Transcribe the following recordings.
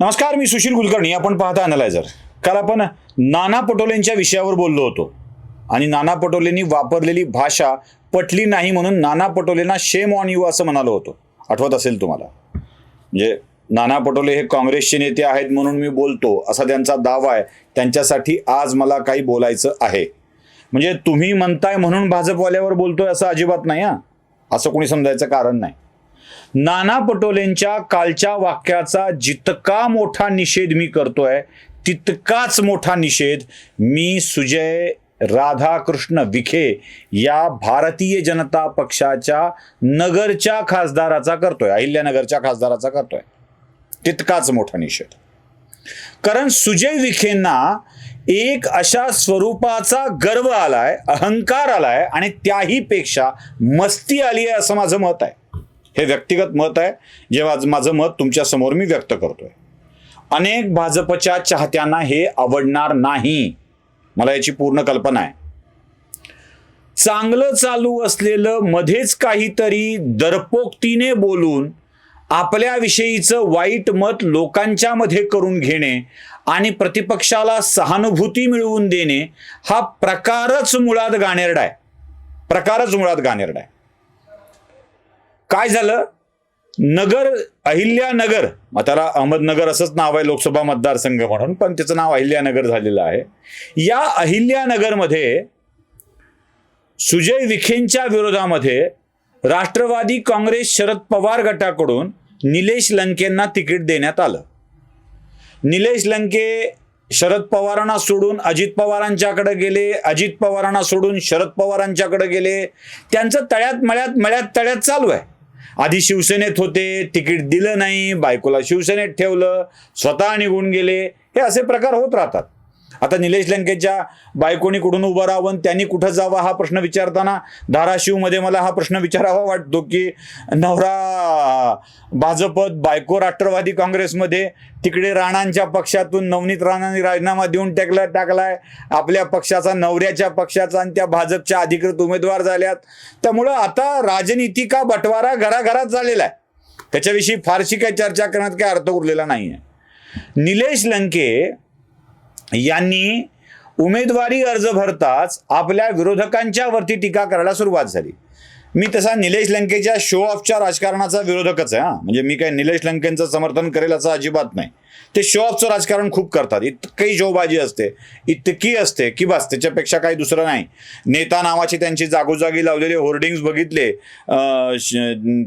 नमस्कार मी सुशील कुलकर्णी. आपण पाहता अनलायझर काल आपण नाना पटोलेंच्या विषयावर बोललो होतो. आणि नाना पटोलेंनी वापरलेली भाषा पटली नाही म्हणून नाना पटोलेंना शेम ऑन यू असं म्हणालो होतो. आठवत असेल तुम्हाला? म्हणजे नाना पटोले हे काँग्रेसचे नेते आहेत म्हणून मी बोलतो असा त्यांचा दावा आहे. त्यांच्यासाठी आज मला काही बोलायचं आहे. म्हणजे तुम्ही म्हणताय म्हणून भाजपवाल्यावर बोलतोय असं अजिबात नाही हा. असं कोणी समजायचं कारण नाही. नाना पटोलेंच्या कालच्या वाक्याचा जितका मोठा निषेध मी करतोय तितकाच मोठा निषेध मी सुजय राधाकृष्ण विखे या भारतीय जनता पक्षाच्या नगरच्या खासदाराचा करतोय अहिल्यानगरच्या खासदाराचा करतोय. तितकाच मोठा निषेध. कारण सुजय विखेंना एक अशा स्वरूपाचा गर्व आलाय अहंकार आलाय आणि त्याही पेक्षा मस्ती आली आहे असं माझं मत आहे. हे व्यक्तिगत मत आहे. जेव्हा माझं मत तुमच्यासमोर मी व्यक्त करतोय. अनेक भाजपच्या चाहत्यांना हे आवडणार नाही. मला याची पूर्ण कल्पना आहे. चांगलं चालू असलेलं मध्येच काहीतरी दरपोक्तीने बोलून आपल्याविषयीचं वाईट मत लोकांच्या मध्ये करून घेणे आणि प्रतिपक्षाला सहानुभूती मिळवून देणे हा प्रकारच मुळात गाणेरडा आहे. प्रकारच मुळात गाणेरडा आहे. काय झालं? नगर अहिल्यानगर मग त्याला अहमदनगर असंच नाव आहे लोकसभा मतदारसंघ म्हणून पण त्याचं नाव अहिल्यानगर झालेलं आहे. या अहिल्यानगरमध्ये सुजय विखेंच्या विरोधामध्ये राष्ट्रवादी काँग्रेस शरद पवार गटाकडून निलेश लंकेंना तिकीट देण्यात आलं. निलेश लंके शरद पवारांना सोडून अजित पवारांच्याकडे गेले अजित पवारांना सोडून शरद पवारांच्याकडे गेले. त्यांचं तळ्यात मळ्यात मळ्यात तळ्यात चालू आहे. आधी शिवसेनेत होते तिकीट दिलं नाही बायकोला शिवसेनेत ठेवलं स्वतः निघून गेले हे असे प्रकार होत राहतात. आता निलेश लंकेच्या बायकोनी कुठून उभं राहावं आणि त्यांनी कुठं जावं हा प्रश्न विचारताना धाराशिवमध्ये मला हा प्रश्न विचारावा वाटतो की नवरा भाजपत बायको राष्ट्रवादी काँग्रेसमध्ये तिकडे राणांच्या पक्षातून नवनीत राणांनी राजीनामा देऊन टाकला टाकलाय. आपल्या पक्षाचा नवऱ्याच्या पक्षाचा आणि त्या भाजपच्या अधिकृत उमेदवार झाल्यात. त्यामुळं आता राजनीती का बटवारा घराघरात झालेला आहे. त्याच्याविषयी फारशी काही चर्चा करण्यात काही अर्थ उरलेला नाही आहे निलेश लंके यांनी उमेदवारी अर्ज भरताच आपल्या विरोधकांच्या वरती टीका करायला सुरुवात झाली. मी तसा निलेश लंकेच्या शो ऑफच्या राजकारणाचा विरोधकच आहे हा. म्हणजे मी काही निलेश लंकेंचं समर्थन करेल असं अजिबात नाही. ते शो ऑफचं राजकारण खूप करतात. इतकी शोबाजी असते इतकी असते की बस त्याच्यापेक्षा काही दुसरं नाही. नेता नावाची त्यांची जागोजागी लावलेले होर्डिंग्स बघितले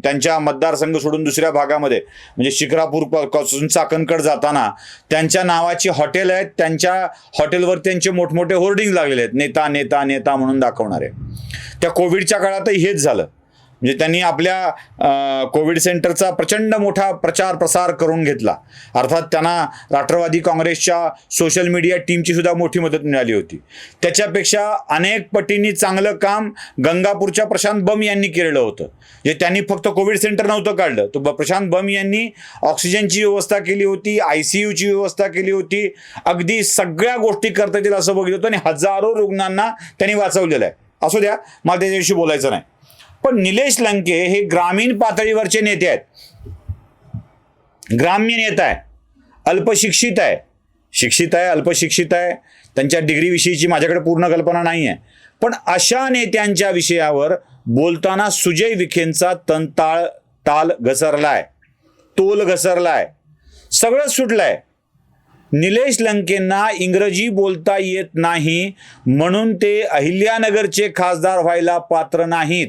त्यांच्या मतदारसंघ सोडून दुसऱ्या भागामध्ये. म्हणजे शिखरापूरपासून चाकणकड जाताना त्यांच्या नावाची हॉटेल आहेत त्यांच्या हॉटेलवर त्यांचे मोठमोठे होर्डिंग लागलेले आहेत. नेता नेता नेता म्हणून दाखवणारे. त्या कोविडच्या काळातही हेच झालं. म्हणजे त्यांनी आपल्या कोविड सेंटरचा प्रचंड मोठा प्रचार प्रसार करून घेतला. अर्थात त्यांना राष्ट्रवादी काँग्रेसच्या सोशल मीडिया टीमची सुद्धा मोठी मदत मिळाली होती. त्याच्यापेक्षा अनेक पटींनी चांगलं काम गंगापूरच्या प्रशांत बम यांनी केलेलं होतं. जे त्यांनी फक्त कोविड सेंटर नव्हतं काढलं. तर प्रशांत बम यांनी ऑक्सिजनची व्यवस्था केली होती आय सी यूची व्यवस्था केली होती. अगदी सगळ्या गोष्टी करता येतील असं बघितलं होतं आणि हजारो रुग्णांना त्यांनी वाचवलेलं आहे. असू द्या मला त्याच्याविषयी बोलायचं नाही. पण निलेश लंके हे ग्रामीण पातळीवरचे नेते आहेत. ग्राम्य नेता आहे. अल्पशिक्षित आहे. शिक्षित आहे अल्पशिक्षित आहे. त्यांच्या डिग्रीविषयीची माझ्याकडे पूर्ण कल्पना नाही आहे पण अशा नेत्यांच्या विषयावर बोलताना सुजय विखेंचा तनताळ ताल घसरलाय. तोल घसरलाय. सगळंच सुटलंय. निलेश लंकेंना इंग्रजी बोलता येत नाही म्हणून ते अहिल्यानगरचे खासदार व्हायला पात्र नाहीत.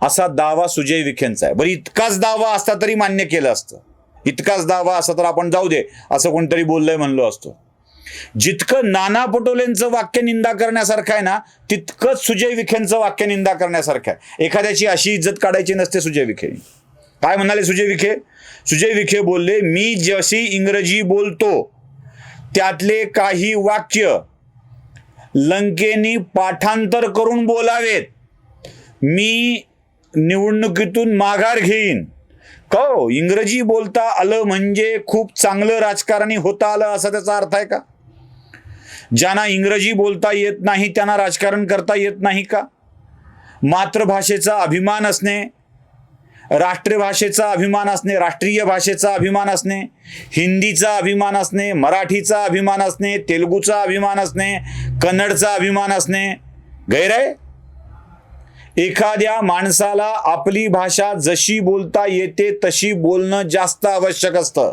असा दावा सुजय विखेंचा आहे. बरं इतकाच दावा असता तरी मान्य केलं असतं. इतकाच दावा असता तर आपण जाऊ दे असं कोणतरी बोललंय म्हणलो असतो. जितकं नाना पटोलेंचं वाक्य निंदा करण्यासारखं आहे ना तितकंच सुजय विखेंचं वाक्य निंदा करण्यासारखं आहे. एखाद्याची अशी इज्जत काढायची नसते सुजय विखे काय म्हणाले सुजय विखे? सुजय विखे बोलले मी जशी इंग्रजी बोलतो त्यातले काही वाक्य लंकेनी पाठांतर करून बोलावेत. मी निवडणुकीतून माघार घेईन. क इंग्रजी बोलता आलं म्हणजे खूप चांगलं राजकारणी होता आलं असा त्याचा अर्थ आहे का? ज्यांना इंग्रजी बोलता येत नाही त्यांना राजकारण करता येत नाही का? मातृभाषेचा अभिमान असणे राष्ट्रभाषेचा अभिमान असणे राष्ट्रीय भाषेचा अभिमान असणे हिंदीचा अभिमान असणे मराठीचा अभिमान असणे तेलुगूचा अभिमान असणे कन्नडचा अभिमान असणे गैर आहे एखाद्या माणसाला आपली भाषा जशी बोलता येते तशी बोलणं जास्त आवश्यक असतं.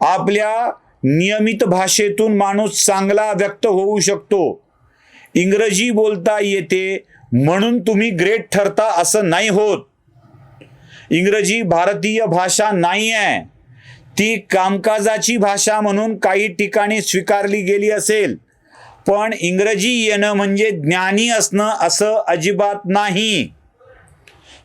आपल्या नियमित भाषेतून माणूस चांगला व्यक्त होऊ शकतो. इंग्रजी बोलता येते म्हणून तुम्ही ग्रेट ठरता असं नाही होत. इंग्रजी भारतीय भाषा नाही आहे. ती कामकाजाची भाषा म्हणून काही ठिकाणी स्वीकारली गेली असेल. पण इंग्रजी येणं म्हणजे ज्ञानी असणं असं अजिबात नाही.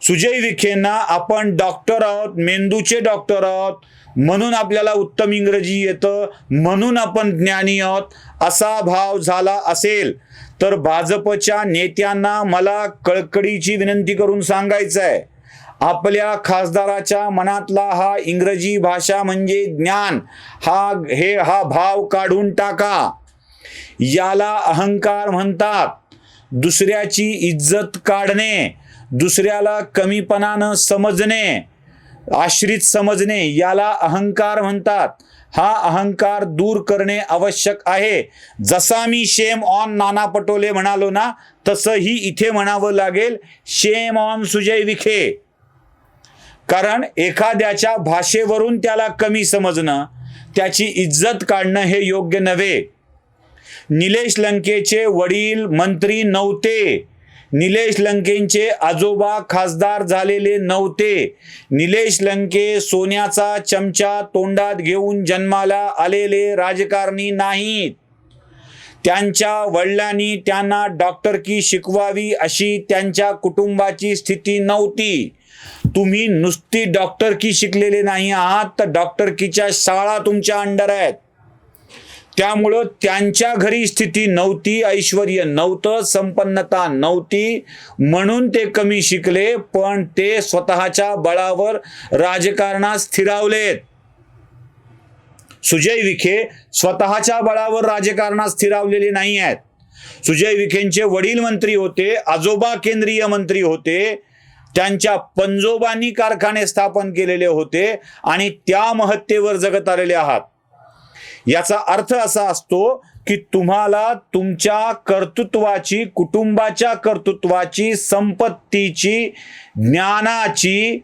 सुजय विखेंना आपण डॉक्टर आहोत मेंदूचे डॉक्टर आहोत म्हणून आपल्याला उत्तम इंग्रजी येतं म्हणून आपण ज्ञानी आहोत असा भाव झाला असेल. तर भाजपच्या नेत्यांना मला कळकडीची विनंती करून सांगायचं आहे आपल्या खासदाराच्या मनातला हा इंग्रजी भाषा म्हणजे ज्ञान हा हे हा भाव काढून टाका. याला अहंकार म्हणतात. दुसऱ्याची इज्जत काढणे दुसऱ्याला कमीपणानं समजणे आश्रित समजणे याला अहंकार म्हणतात. हा अहंकार दूर करणे आवश्यक आहे. जसा मी शेम ऑन नाना पटोले म्हणालो ना तसंही इथे म्हणावं लागेल शेम ऑन सुजय विखे. कारण एखाद्याच्या भाषेवरून त्याला कमी समजणं त्याची इज्जत काढणं हे योग्य नव्हे. निलेश लंकेचे वडील मंत्री नव्हते. निलेश लंकेंचे आजोबा खासदार झालेले नव्हते. निलेश लंके सोन्याचा चमचा तोंडात घेऊन जन्माला आलेले राजकारणी नाहीत. त्यांच्या वडिलांनी त्यांना डॉक्टरकी शिकवावी अशी त्यांच्या कुटुंबाची स्थिती नव्हती. तुम्ही नुसती डॉक्टर की शिकलेले नाही आहात तर डॉक्टरकीच्या शाळा तुमच्या अंडर आहेत. त्यामुळं त्यांच्या घरी स्थिती नव्हती ऐश्वर नव्हतं संपन्नता नव्हती. म्हणून ते कमी शिकले पण ते स्वतःच्या बळावर राजकारणात स्थिरावलेत. सुजय विखे स्वतःच्या बळावर राजकारणात स्थिरावलेले नाही आहेत. सुजय विखेंचे वडील मंत्री होते आजोबा केंद्रीय मंत्री होते. त्यांच्या पंजोबांनी कारखाने स्थापन केलेले होते आणि त्या महत्तेवर जगत आलेले आहात. याचा अर्थ असा असतो की तुम्हाला तुमच्या कर्तृत्वाची कुटुंबाच्या कर्तृत्वाची संपत्तीची ज्ञानाची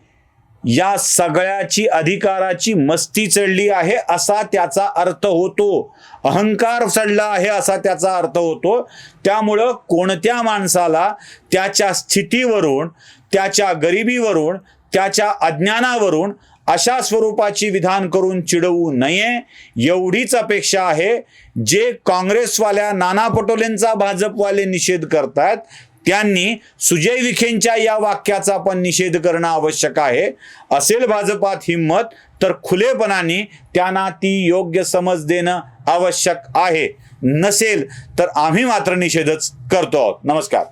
या सगळ्याची अधिकाराची मस्ती चढली आहे असा त्याचा अर्थ होतो. अहंकार चढला आहे असा त्याचा अर्थ होतो. त्यामुळं कोणत्या माणसाला त्याच्या स्थितीवरून त्याच्या गरिबीवरून त्याच्या अज्ञानावरून अशा स्वरूपाची विधान करून चिडवू नये एवढीच अपेक्षा आहे. जे काँग्रेसवाल्या नाना पटोलेंचा भाजपवाले निषेध करतायत त्यांनी सुजय विखेंच्या या वाक्याचा पण निषेध करणं आवश्यक आहे. असेल भाजपात हिंमत तर खुलेपणाने त्यांना ती योग्य समज देणं आवश्यक आहे. नसेल तर आम्ही मात्र निषेधच करतो आहोत. नमस्कार.